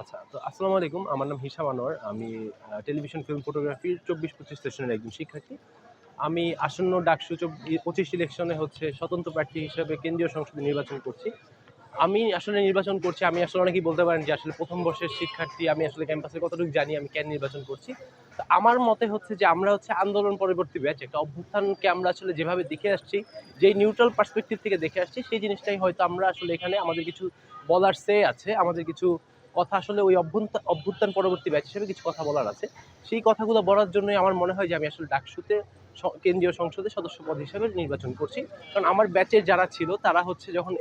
আচ্ছা তো আসসালামু আলাইকুম। আমার নাম হিসাম আনোয়ার। আমি টেলিভিশন, ফিল্ম ফটোগ্রাফির চব্বিশ পঁচিশ সেশনের একজন শিক্ষার্থী। আমি আসন্ন ডাকসু পঁচিশ ইলেকশনে হচ্ছে স্বতন্ত্র প্রার্থী হিসেবে কেন্দ্রীয় সংসদে নির্বাচন করছি। আমি আসলে নির্বাচন করছি, আমি আসলে অনেকেই বলতে পারেন যে আসলে প্রথম বর্ষের শিক্ষার্থী, আমি আসলে ক্যাম্পাসে কতটুকু জানি, আমি কেন নির্বাচন করছি। তো আমার মতে হচ্ছে যে আমরা হচ্ছে আন্দোলন পরবর্তী ব্যাচ, একটা অভ্যুত্থানকে আমরা আসলে যেভাবে দেখে আসছি, যেই নিউট্রাল পার্সপেক্টিভ থেকে দেখে আসছি, সেই জিনিসটাই হয়তো আমরা আসলে এখানে আমাদের কিছু বলার সে আছে, আমাদের কিছু কথা আসলে ওই অভ্যুত্থান অভ্যুত্থান পরবর্তী ব্যাচ হিসেবে কিছু কথা বলার আছে। সেই কথাগুলো বলার জন্যই আমার মনে হয় যে আমি আসলে ডাকসুতে কেন্দ্রীয় সংসদে সদস্য পদ হিসেবে নির্বাচন করছি। কারণ আমার ব্যাচের যারা ছিল, তারা হচ্ছে যখন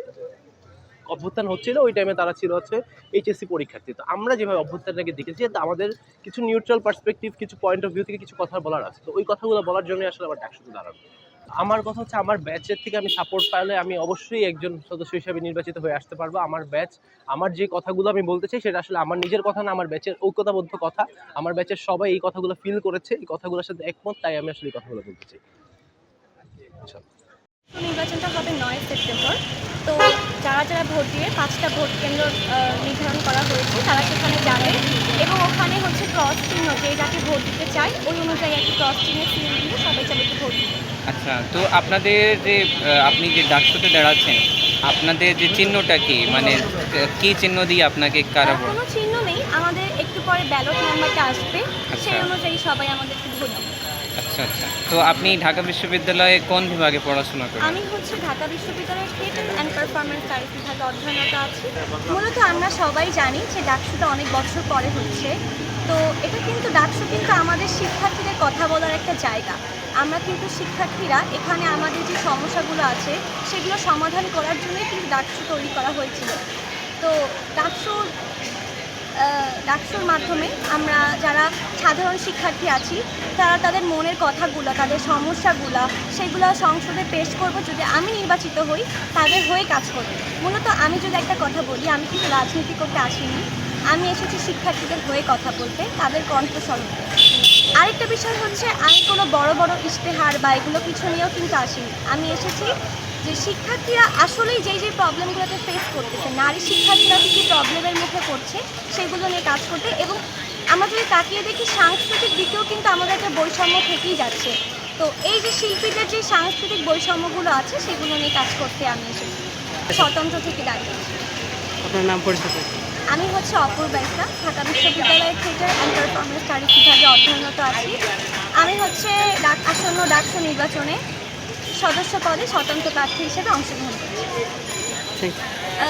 অভ্যুত্থান হচ্ছিল, ওই টাইমে তারা ছিল হচ্ছে এইচএসসি পরীক্ষার্থী। তো আমরা যেভাবে অভ্যুত্থানটাকে দেখেছি তো আমাদের কিছু নিউট্রাল পার্সপেক্টিভ কিছু পয়েন্ট অফ ভিউ থেকে কিছু কথা বলার আছে। তো ওই কথাগুলো বলার জন্যই আসলে আমার ডাকসুতে দাঁড়ানো। আমার কথা হচ্ছে আমার ব্যাচের থেকে আমি সাপোর্ট পাইলে আমি অবশ্যই একজন সদস্য হিসেবে নির্বাচিত হয়ে আসতে পারব। আমার ব্যাচ আমার যে কথাগুলো আমি বলতে চাই সেটা আসলে আমার নিজের কথা না, আমার ব্যাচের ঐক্যতাবদ্ধ কথা। আমার ব্যাচের সবাই এই কথাগুলো ফিল করেছে, এই কথাগুলোর সাথে একমত, তাই আমি আসলে এই কথাগুলো বলতে চাই। আচ্ছা। নির্বাচনটা হবে নয় সেপ্টেম্বর। তো যারা যারা ভোট দিয়ে পাঁচটা ভোট কেন্দ্র নির্ধারণ করা হয়েছে, তারা সেখানে যাবে এবং ওখানে হচ্ছে ক্রস চিহ্ন যে যাকে ভোট দিতে চায়, ওই অনুযায়ী একটি ক্রস চিহ্নে সিল দিয়ে সবাই সবাইকে ভোট দিবে আচ্ছা তো আপনাদের যে আপনি যে ডাকসুতে দাঁড়াচ্ছেন আপনাদের যে চিহ্নটা কি? মানে কি চিহ্ন দিয়ে আপনাকে কারা কোনো চিহ্ন নেই। আমাদের একটু পরে ব্যালট নাম্বারটা আসবে। আচ্ছা। সেই অনুযায়ী সবাই আমাদেরকে ভোট আচ্ছা আচ্ছা। তো আপনি ঢাকা বিশ্ববিদ্যালয়ে কোন বিভাগে পড়াশোনা করেন? আমি হচ্ছে ঢাকা বিশ্ববিদ্যালয়ের থিয়েটার অ্যান্ড পারফরমেন্স সার্ভিস বিভাগে অধ্যয়নরত আছি। মূলত আমরা সবাই জানি যে ডাকসুটা অনেক বছর পরে হচ্ছে। তো এটা কিন্তু ডাকসু কিন্তু আমাদের শিক্ষার্থীদের কথা বলার একটা জায়গা। আমরা কিন্তু শিক্ষার্থীরা এখানে আমাদের যে সমস্যাগুলো আছে, সেগুলো সমাধান করার জন্যই কিন্তু ডাকসু তৈরি করা হয়েছিল। তো ডাকসুর ডাকসুর মাধ্যমে আমরা যারা সাধারণ শিক্ষার্থী আছি, তারা তাদের মনের কথাগুলো, তাদের সমস্যাগুলো, সেগুলো সংসদে পেশ করব যদি আমি নির্বাচিত হই, তাদের হয়ে কাজ করব। মূলত আমি যদি একটা কথা বলি, আমি কিন্তু রাজনীতি করতে আসিনি। আমি এসেছি শিক্ষার্থীদের হয়ে কথা বলতে, তাদের কণ্ঠস্বরূপ আরেকটা বিষয় হচ্ছে, আমি কোনো বড় বড় ইশতেহার বা এগুলো কিছু নিয়েও কিন্তু আসিনি। আমি এসেছি যে শিক্ষার্থীরা আসলেই যেই যেই প্রবলেমগুলোতে ফেস করতেছে, নারী শিক্ষার্থীরা কী কী প্রবলেমের মুখে পড়ছে, সেগুলো নিয়ে কাজ করতে এবং আমরা যদি তাকিয়ে দেখি, সাংস্কৃতিক দিকেও কিন্তু আমাদের একটা বৈষম্য থেকেই যাচ্ছে। তো এই যে শিল্পীদের যে সাংস্কৃতিক বৈষম্যগুলো আছে, সেগুলো নিয়ে কাজ করতে আমি এসেছি। স্বতন্ত্র থেকে দাঁড়িয়ে আপনার নাম পরিচিত? আমি হচ্ছে অপূর্বা ইসলাম ঢাকা বিশ্ববিদ্যালয়ের থিয়েটার অ্যান্ড পারফরমেন্স স্টাডিজ বিভাগে অধ্যয়নরত আছি। আমি হচ্ছে ডাক আসন্ন ডাকসু নির্বাচনে সদস্য পদে স্বতন্ত্র প্রার্থী হিসেবে অংশগ্রহণ করছি।